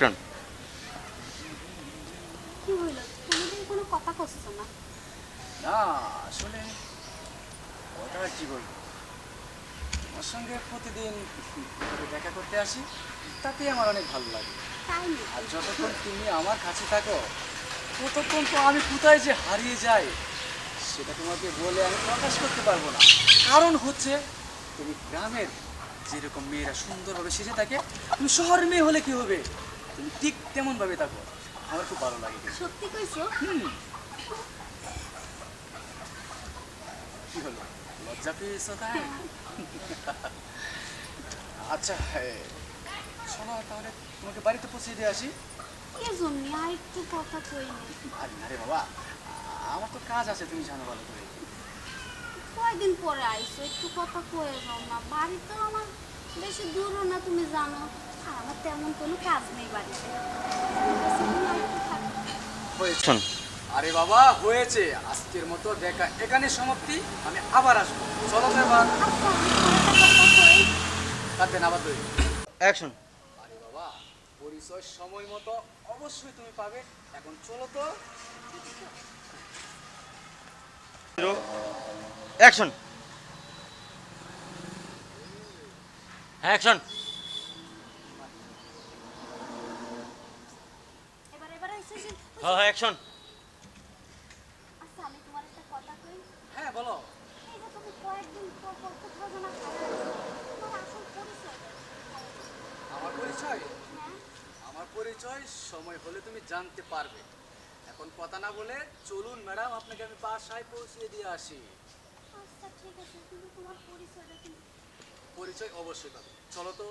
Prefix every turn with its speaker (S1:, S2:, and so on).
S1: Action
S2: কি হইল? কোনোদিন কোনো কথা করছ না?
S3: না আসলে ওটা কি বলব? তোমার সঙ্গে প্রতিদিন করে দেখা করতে আসি তাতেই আমার অনেক ভালো লাগে।
S2: তাই না
S3: আর যতক্ষণ তুমি আমার কাছে থাকো ততক্ষণ তো আমি কোথায় যে হারিয়ে যাই সেটা তোমাকে বলে আমি প্রকাশ করতে পারব না। কারণ হচ্ছে তুমি গ্রামের যেরকম মেয়েরা সুন্দরভাবে সেজে থাকে তুমি শহরের মেয়ে হলে কি হবে? তুমি ঠিক তেমনভাবে থাকো। আমার খুব ভালো লাগে।
S2: সত্যি কইছো?
S3: হুম। কি হলো? লজ্জা পেয়েছ তাই? আচ্ছা শোনো তাহলে তোমাকে বাড়িতে পৌঁছে দিয়ে আসি।
S2: কে জন্য? আর একটু কথা কই
S3: আরে আরে বাবা আমার তো কাজ আছে তুমি জানো ভালো করে।
S2: কয়দিন পরে আইছো? একটু কথা কয়ে যাও না বাড়ি তো আমার বেশি দূরও না তুমি জানো। আমার তেমন কোনো কাজ নেই বাড়িতে।
S3: হয়েছে আরে বাবা হয়েছে। আজকের মতো দেখা। এখানে সমাপ্তি। আমি আবার আসব। চলো তো এবার।
S2: আমি পরে কথা কই
S3: কাঁদবেন আবার তৈরি
S1: অ্যাকশন
S3: আরে বাবা পরিচয় সময় মতো অবশ্যই তুমি পাবে। এখন চলো তো।
S1: অ্যাকশন অ্যাকশন
S2: এবার এবার এসেছি
S1: হ্যাঁ অ্যাকশন
S2: আচ্ছা আমি তোমার একটা কথা কই?
S3: হ্যাঁ বলো।
S2: এই যে তুমি কয়েকদিন পর পর যেন হারাচ্ছ, তোমার আসল পরিচয়?
S3: আমার পরিচয়?
S2: হ্যাঁ।
S3: আমার পরিচয় সময় হলে তুমি জানতে পারবে। এখন কথা না বলে চলুন ম্যাডাম আপনাকে আমি বাসায় পৌঁছে দিয়ে আসি।
S2: আচ্ছা ঠিক আছে কিন্তু তোমার পরিচয়টা কিন্তু
S3: পরিচয় অবশ্যই পাবে। চলো তো।